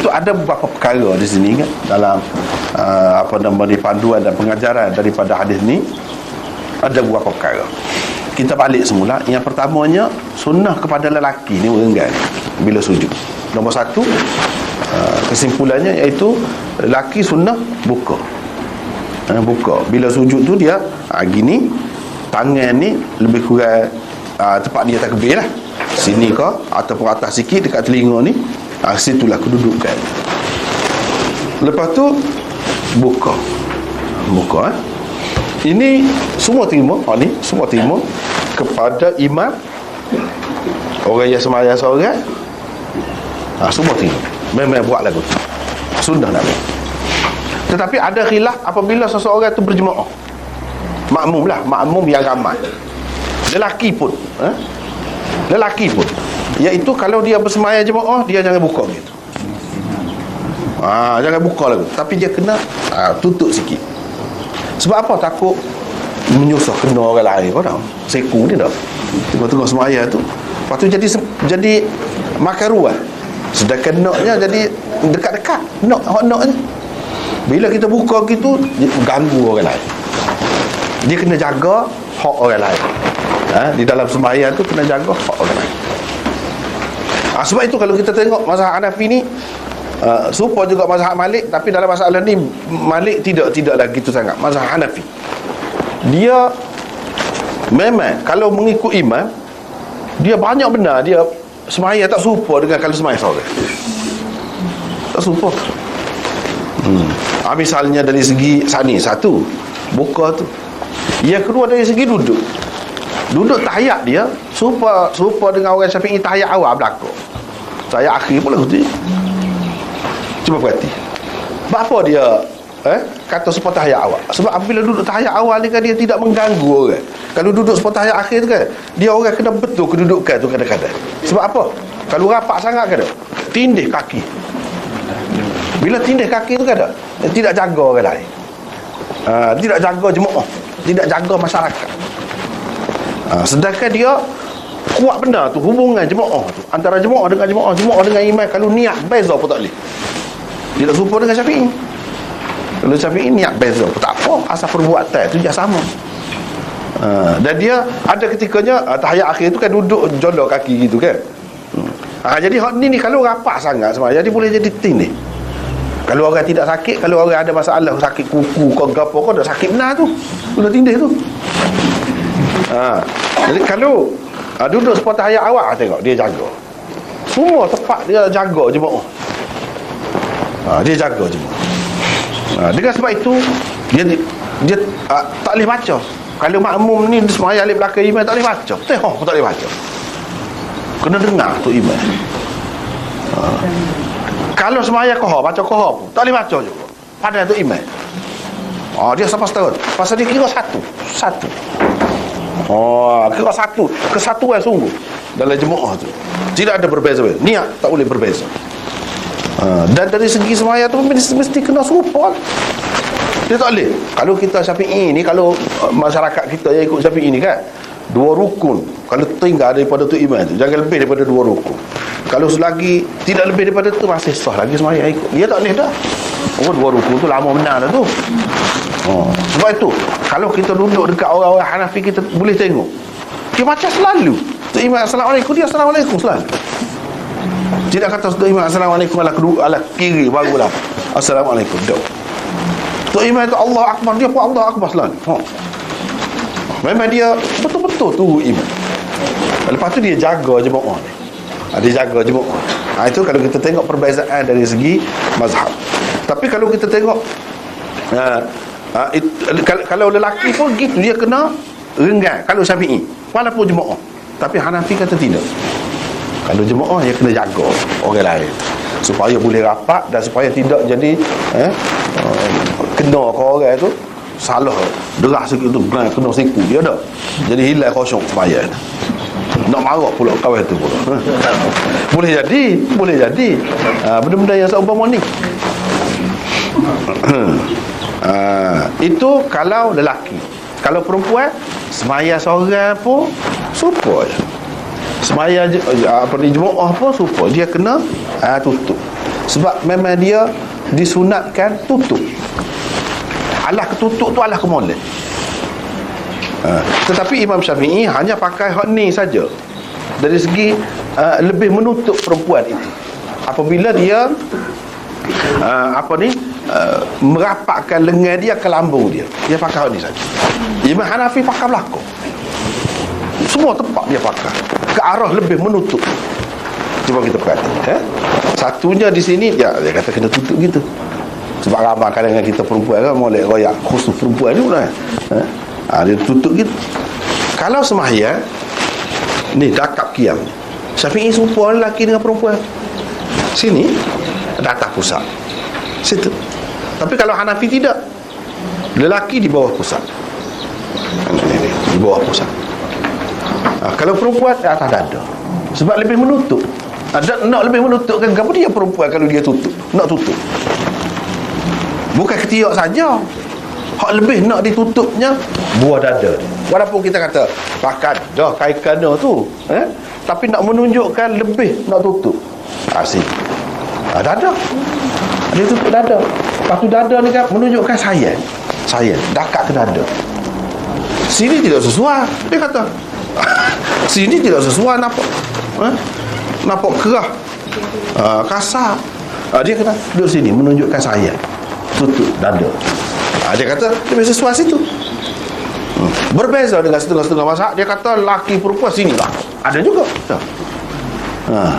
itu ada beberapa perkara di sini kan dalam uh, apa nama ni panduan dan pengajaran daripada hadis ni ada beberapa perkara. Kita balik semula. Yang pertamanya sunnah kepada lelaki ni merenggan bila sujud nombor satu uh, kesimpulannya iaitu lelaki sunnah buka. Uh, buka. Bila sujud tu dia uh, gini tangan ni lebih kurang uh, tempat dia takbir lah. Sini ke ataupun atas sikit dekat telinga ni uh, situlah kedudukan lepas tu buka. Buka eh. Ini semua terima. Ha, ni semua terima kepada imam. Orang yang semayang seorang ha, semua terima. Memang buat lagu tu. Sunnah nak tetapi ada khilaf apabila seseorang tu berjemaah. Makmum lah. Makmum yang ramai. Lelaki pun eh? lelaki pun iaitu kalau dia bersemayang jemaah dia jangan buka gitu ha, jangan buka lagu tapi dia kena ha, tutup sikit. Sebab apa? Takut menyusah kena orang lain kau tahu seku ni dah tengok-tengok semaya tu. Lepas tu jadi jadi makaruah sedangkan naknya jadi dekat-dekat. Nak hak nak ni. Bila kita buka gitu ganggu orang lain. Dia kena jaga hak orang lain. Ha? di dalam sembahyang tu kena jaga hak orang lain ha, sebab itu kalau kita tengok mazhab Hanafi ni uh, serupa juga mazhab Malik tapi dalam masalah ni Malik tidak tidak lagi itu sangat. Mazhab Hanafi. Dia memang kalau mengikut imam dia banyak benar dia semaya tak serupa dengan kalau semaya seorang. Tak serupa. Hmm. ha, misalnya dari segi sani satu. Buka tu. Yang kedua dari segi duduk. Duduk tahiyat dia serupa serupa dengan orang syafi'i tahiyat awal belakang tahiyat akhir pula tu cuba perhati. Apa dia eh kata sebab tahiyat awal? Sebab apabila duduk tahiyat awal ni kan dia tidak mengganggu orang. Kalau duduk sebab tahiyat akhir tu kan dia orang kena betul kedudukan tu kadang-kadang. Sebab apa? Kalau rapat sangat kan tindih kaki. Bila tindih kaki tu kan tidak jaga orang lain. Ha, tidak jaga jemaah. Tidak jaga masyarakat. Ha, sedangkan dia kuat benar tu hubungan jemaah tu antara jemaah dengan jemaah jemaah dengan imam kalau niat beza pun tak boleh. Tidak serupa dengan syafi'i. Kalau Syafi'i niat beza Tak apa Asal perbuatan itu dia sama. Ha, Dan dia Ada ketikanya uh, Tahayat akhir itu kan Duduk jolok kaki gitu kan. Ha, Jadi hak ni ni Kalau rapat sangat semua, Jadi boleh jadi tin ni. Kalau orang tidak sakit Kalau orang ada masalah Sakit kuku Kau gapo kau dah sakit benar tu. Sudah tindih tu. Ha, Jadi kalau uh, Duduk sepatah tahayat awal Tengok dia jaga. Semua tempat dia jaga je ha, Dia jaga je ha, dengan sebab itu dia dia uh, tak boleh baca. Kalau makmum ni semaya alif belakang imam tak boleh baca. Tengok tak boleh baca. Kena dengar tu imam ha. kalau semaya kohor baca kohor tak boleh baca juga. Pada tu imam Oh, dia sampai setahun Pasal dia kira satu. Satu Oh, kira satu. Kesatuan sungguh. Dalam jemaah tu. Tidak ada berbeza. Niat tak boleh berbeza. Ha, Dan dari segi semaya tu mesti, mesti kena serupa. Dia tak boleh. Kalau kita syafi'i ni Kalau uh, masyarakat kita yang ikut syafi'i ni kan Dua rukun. Kalau tinggal daripada tu iman tu Jangan lebih daripada dua rukun. Kalau selagi Tidak lebih daripada tu Masih sah lagi semaya ikut. Dia tak boleh dah. Oh dua rukun tu lama benar dah tu oh. Sebab itu Kalau kita duduk dekat orang-orang Hanafi Kita boleh tengok Dia macam selalu Tu iman Assalamualaikum Dia Assalamualaikum selalu tidak kata Tok Imam Assalamualaikum ala kedua ala kiri barulah. Assalamualaikum. Dok. Tok Imam itu Allah Akbar dia pun Allah Akbar selalu. Ha. Memang dia betul-betul tu imam. Lepas tu dia jaga jemaah ni. Ha, dia jaga jemaah. Ha, itu kalau kita tengok perbezaan dari segi mazhab. Tapi kalau kita tengok uh, uh, it, kalau lelaki pun gitu dia kena renggang kalau syafi'i walaupun jemaah. Tapi Hanafi kata tidak. Kalau jemaah yang kena jaga orang lain. Supaya boleh rapat dan supaya tidak jadi eh, kena ke orang tu salah. Derah sikit tu kena, kena siku. Dia dah jadi hilang kosong supaya. Nak marah pula kawan tu pula. Boleh jadi boleh jadi. Uh, benda-benda yang seumpama ni uh, itu kalau lelaki. Kalau perempuan semaya seorang pun je semaya apa ni jemaah apa supaya. Dia kena uh, tutup. Sebab memang dia disunatkan tutup. Alah ketutup tu alah kemolek ha. tetapi Imam Syafi'i hanya pakai hak ni saja. Dari segi uh, lebih menutup perempuan itu. Apabila dia uh, apa ni uh, merapatkan lengan dia ke lambung dia. Dia pakai ni saja Imam Hanafi pakai belakang semua tempat dia pakai ke arah lebih menutup. Cuba kita perhati eh? satunya di sini ya dia kata kena tutup gitu. Sebab ramai kadang kita perempuan kan molek royak khusus perempuan ni lah eh? ha, dia tutup gitu. Kalau semahya ni dakap kiam. Syafi'i serupa lelaki dengan perempuan. Sini datang pusat. Situ tapi kalau Hanafi tidak lelaki di bawah pusat. Di bawah pusat. Ha, kalau perempuan di atas dada. Sebab lebih menutup. Ada nak lebih menutupkan kenapa dia perempuan kalau dia tutup. Nak tutup. Bukan ketiak saja. Hak lebih nak ditutupnya buah dada. Walaupun kita kata pakai dah kain kana tu. Eh? tapi nak menunjukkan lebih nak tutup. Asyik ha, dada. Dia tutup dada lepas tu dada ni kan menunjukkan sayang sayang dekat ke dada. Sini tidak sesuai dia kata sini tidak sesuai nampak eh? nampak kerah. Uh, kasar. Uh, dia kata duduk sini menunjukkan saya. Tutup dada. Uh, dia kata lebih sesuai situ. Hmm. berbeza dengan setengah-setengah masak dia kata laki perempuan sini lah ada juga. Uh,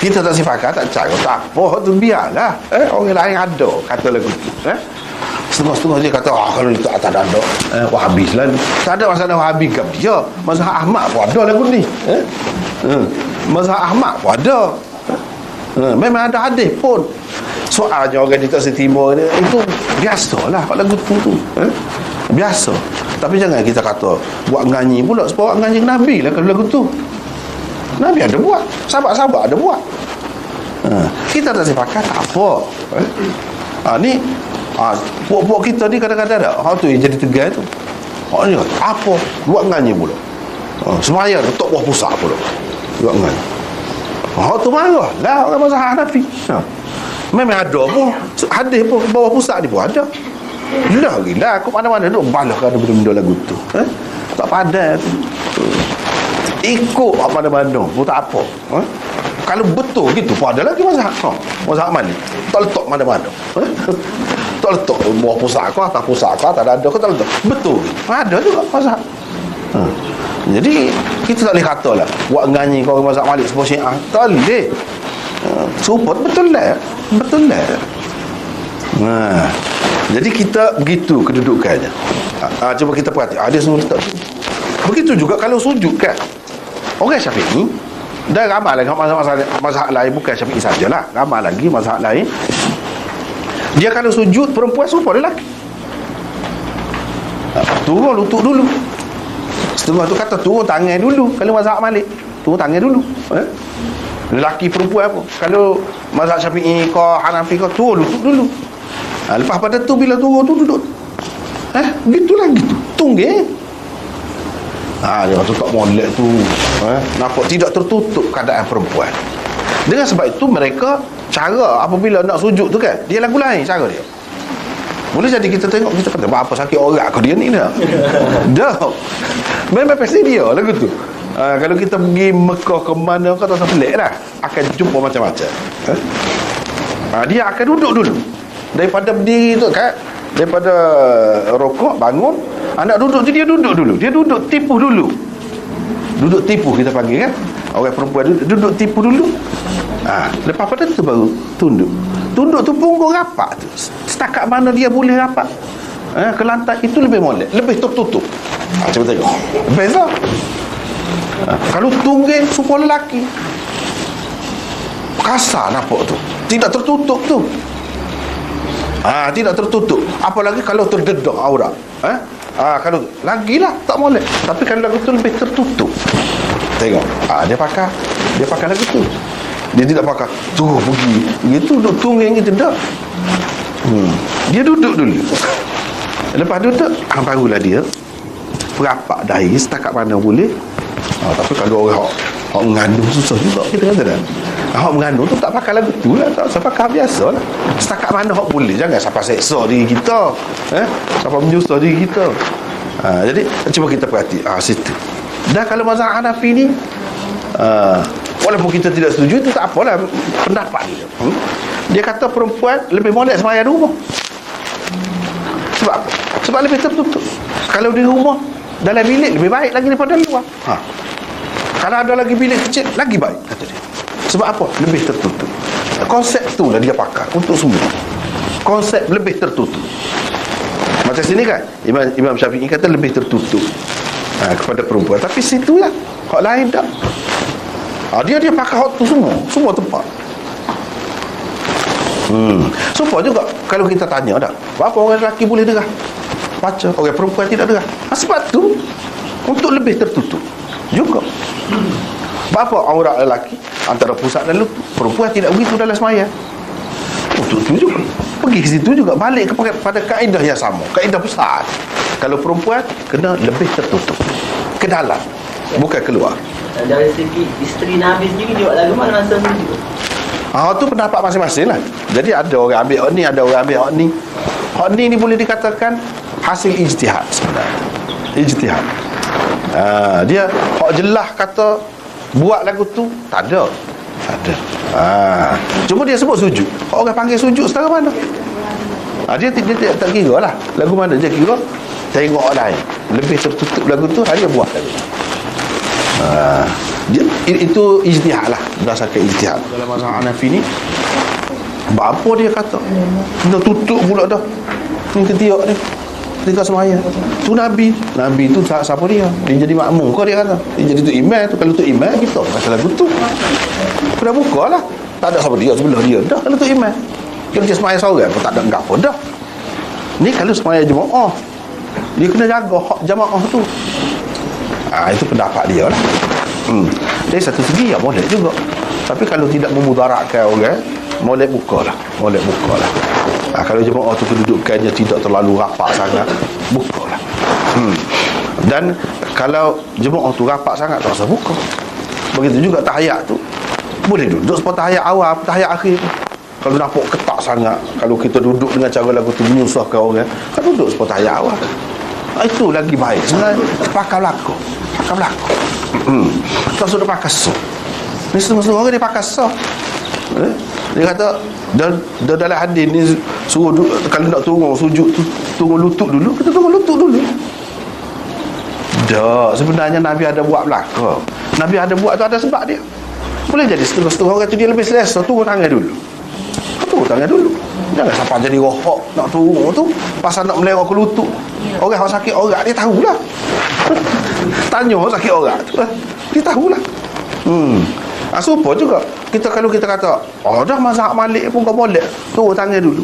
kita tak sifakat tak cakap tak apa tu biarlah. Eh, orang lain ada kata lagu tu eh? setengah-setengah dia kata oh, kalau itu atas dada eh, wahabis lah tak ada masalah wahabis ke dia. Masalah Ahmad pun ada lagu ni eh? Hmm. Mazhab Ahmad pun ada. Ha, memang ada hadis pun. Soalnya orang di Tasik Timur ni itu biasalah pada lagu tu tu eh? biasa. Tapi jangan kita kata buat nganyi pula sebab nganyi Nabi lah kalau lagu tu Nabi ada buat sahabat-sahabat ada buat ha, kita tak sepakat tak apa eh? ha, ni ha, puak-puak kita ni kadang-kadang ada hal tu yang jadi tegal tu ha, ni, apa buat nganyi pula ha, semaya letak buah pusat pula juga dengan Oh tu marah lah orang mazhab Hanafi. Ha. Memang ada pun hadis pun bawah pusat ni pun ada. Lah gila aku mana-mana duk balah kan benda-benda lagu tu. Eh? Tak padan tu. Ikut mana-mana pun tak apa. Eh? Kalau betul gitu pun ada lagi mazhab. Ha. Mazhab Malik. Tak letak mana-mana. Eh? Tak letak bawah pusat kau atas pusat kau tak ada kau tak letak. Betul. Ada juga mazhab. Ha. Jadi kita tak boleh kata lah Buat nganyi kau mazhab malik sebuah syiah Tak boleh uh, Support betul lah Betul lah Nah, jadi kita begitu kedudukannya. Ha, cuba kita perhati. Ada semua letak tu. Begitu juga kalau sujud kan. Orang Syafi'i dan ramai lagi mazhab lain bukan Syafi'i sajalah. Ramai lagi mazhab lain. Dia kalau sujud perempuan serupa lelaki. Ha, turun lutut dulu. Setengah tu kata turun tangan dulu Kalau mazhab Malik Turun tangan dulu eh? Lelaki perempuan apa Kalau mazhab Syafi'i kau Hanafi kau Turun lutut dulu ha, Lepas pada tu bila turun tu duduk Eh gitulah gitu Tunggih Ha, dia kata tak molek tu eh? Nampak tidak tertutup keadaan perempuan Dengan sebab itu mereka Cara apabila nak sujud tu kan Dia lagu lain cara dia boleh jadi kita tengok kita kata apa sakit orang kau dia ni dah. Dah. Memang pasti dia lagu tu. Uh, kalau kita pergi Mekah ke mana kau tak pelik lah akan jumpa macam-macam. Uh, uh, dia akan duduk dulu. Daripada berdiri tu kan daripada rokok bangun anak duduk tu dia duduk dulu. Dia duduk tipu dulu. Duduk tipu kita panggil kan. Orang perempuan duduk, duduk tipu dulu. Ha, lepas pada tu baru tunduk. Tunduk tu punggung rapat tu. Setakat mana dia boleh rapat. Eh, ke lantai itu lebih molek, lebih tertutup. Ha, cuba tengok. Beza. Ha, kalau tungging supaya lelaki. Kasar nampak tu. Tidak tertutup tu. Ha, tidak tertutup. Apalagi kalau terdedak aurat. Eh? Ha, kalau lagilah tak molek. Tapi kalau lagu tu lebih tertutup. Tengok. Ha, dia pakai dia pakai lagu tu. Dia tidak pakai Tu pergi Itu duduk tunggu yang kita tak hmm. Dia duduk dulu Lepas duduk ah, Barulah dia Perapak dahi Setakat mana boleh ha, Tapi kalau orang Orang mengandung susah juga Kita kata kan Hak mengandung tu tak pakai lagu tu lah. Tak usah pakai biasa lah. Setakat mana hak boleh? Jangan sampai seksa diri kita. Eh? Sampai menyusah diri kita. Ha, Jadi cuba kita perhati ha, situ. Dan kalau mazhab Hanafi ni ha, Walaupun kita tidak setuju Itu tak apalah. Pendapat dia. Hmm? Dia kata perempuan lebih molek semayang rumah. Sebab? Sebab lebih tertutup. Kalau di rumah Dalam bilik lebih baik lagi daripada luar. Ha. Kalau ada lagi bilik kecil Lagi baik kata dia Sebab apa? Lebih tertutup Konsep tu lah dia pakai Untuk semua Konsep lebih tertutup Macam sini kan Imam, Imam Syafi'i kata lebih tertutup ha, Kepada perempuan Tapi situ lah Hak lain tak ha, Dia dia pakai hak tu semua Semua tempat Hmm. Supaya juga kalau kita tanya dah, apa orang lelaki boleh derah? Baca, orang perempuan tidak derah. Ha, sebab tu untuk lebih tertutup juga. Bapa aurat lelaki antara pusat dan lutut. Perempuan tidak begitu dalam semaya. Untuk tu juga. Pergi ke situ juga balik kepada kaedah yang sama, kaedah besar. Kalau perempuan kena lebih tertutup ke dalam, bukan keluar. Dari segi isteri Nabi sendiri dia buat lagu mana masa tu Ah tu pendapat masing-masing lah. Jadi ada orang ambil hak ni, ada orang ambil hak ni. Hak ni ni boleh dikatakan hasil ijtihad sebenarnya. Ijtihad. Ah dia hak jelas kata buat lagu tu tak ada. Tak ada. Ah cuma dia sebut sujud. Orang panggil sujud setara mana? Ah dia, dia, dia, tak kira lah lagu mana dia kira tengok lain. Lebih tertutup lagu tu dia buat lagu. Ah dia, itu ijtihad lah berdasarkan ijtihad dalam mazhab Hanafi ni apa dia kata kita tutup pula dah ni ketiak ni ketika semaya tu Nabi. Nabi tu siapa dia? Dia jadi makmum. Kau dia kata. Dia jadi tu imam tu kalau tu imam kita macam lagu tu. Kena buka lah. Tak ada siapa dia sebelah dia. Dah kalau tu imam kalau dia semaya seorang. Pun tak ada enggak pun dah. Ni kalau semaya jemaah. Dia kena jaga hak jemaah tu. Ha, itu pendapat dia lah. Hmm. Dari satu segi ya boleh juga. Tapi kalau tidak memudaratkan orang, boleh buka lah. Boleh buka lah. Ha, kalau jemaah tu kedudukannya tidak terlalu rapat sangat, buka lah. Hmm. Dan kalau jemaah tu rapat sangat, tak usah buka. Begitu juga tahayat tu. Boleh duduk seperti tahayat awal, tahayat akhir tu. Kalau nampak ketak sangat, kalau kita duduk dengan cara lagu tu menyusahkan orang, kan duduk seperti tahayat awal. Ha, itu lagi baik. Sebenarnya, pakai belakang. Pakai belakang. Hmm. Tak sudah pakai so. Ni semua-semua orang dia pakai so. Eh? Dia kata dan, dalam hadis ni suruh kalau nak turun sujud tu turun lutut dulu kita turun lutut dulu. Dah sebenarnya Nabi ada buat belaka. Nabi ada buat tu ada sebab dia. Boleh jadi setengah-setengah orang tu dia lebih selesa turun tangan dulu. Turun tangan dulu. Jangan sampai jadi rohok nak turun tu pasal nak melewah ke lutut. Orang yang sakit orang dia tahulah. Tanya sakit orang tu lah. dia tahulah. Hmm. Ha, supaya juga kita kalau kita kata oh dah mazhab malik pun kau boleh. Turun tangan dulu.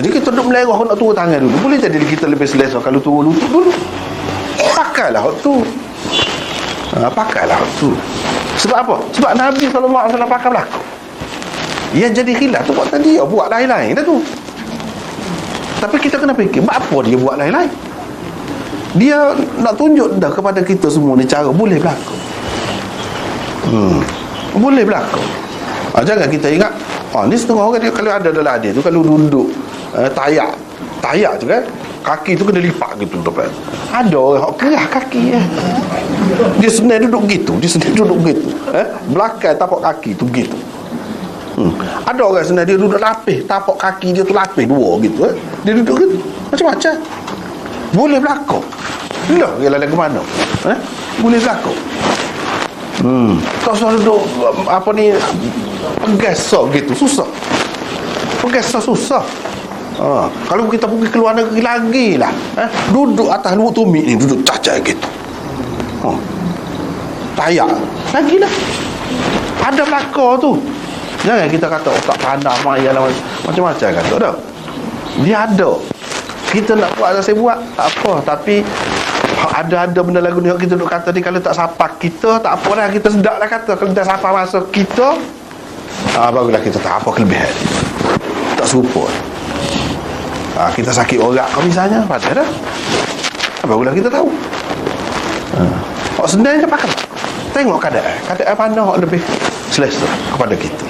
Jadi kita duduk melerah nak turun tangan dulu. Boleh jadi kita lebih selesa kalau turun lutut dulu? Pakailah hak tu. Ha, pakailah hak tu. Sebab apa? sebab Nabi SAW pakai belakang. Yang jadi khilaf tu buat dia buat lain-lain dah tu. Tapi kita kena fikir apa dia buat lain-lain? Dia nak tunjuk dah kepada kita semua ni cara boleh berlaku hmm. Boleh berlaku ha, jangan kita ingat ha, ni setengah orang dia kalau ada dalam hadis tu kalau duduk eh, tayak tayak tu kan kaki tu kena lipat gitu depan ada orang yang kerah kaki eh. dia sebenarnya duduk gitu dia sebenarnya duduk gitu eh? belakang tapak kaki tu gitu Hmm. Ada orang sebenarnya dia duduk lapis Tapak kaki dia tu lapis dua gitu eh? Dia duduk gitu Macam-macam Boleh berlaku Lah dia lalu ke mana eh? Boleh berlaku Hmm. Tak usah duduk Apa ni Pegasok gitu Susah Pegasok susah ha. Kalau kita pergi keluar negeri lagi lah eh? Duduk atas lubuk tumit ni Duduk cacat gitu ha. Tayak Lagi lah Ada belakang tu Jangan kita kata oh, tak pandang maya lah macam-macam kata dah. Dia ada. Kita nak buat saya buat tak apa tapi ada-ada benda lagu ni kita duk kata ni kalau tak sapa kita tak apa lah kita sedap lah kata. Kalau tak sapa masuk kita ah, barulah kita tak apa kelebihan. Tak serupa. Ah, kita sakit orang kau misalnya pasal dah ah, barulah kita tahu? Ah. Oh, sebenarnya pakai. Tengok keadaan keadaan mana lebih selesa kepada kita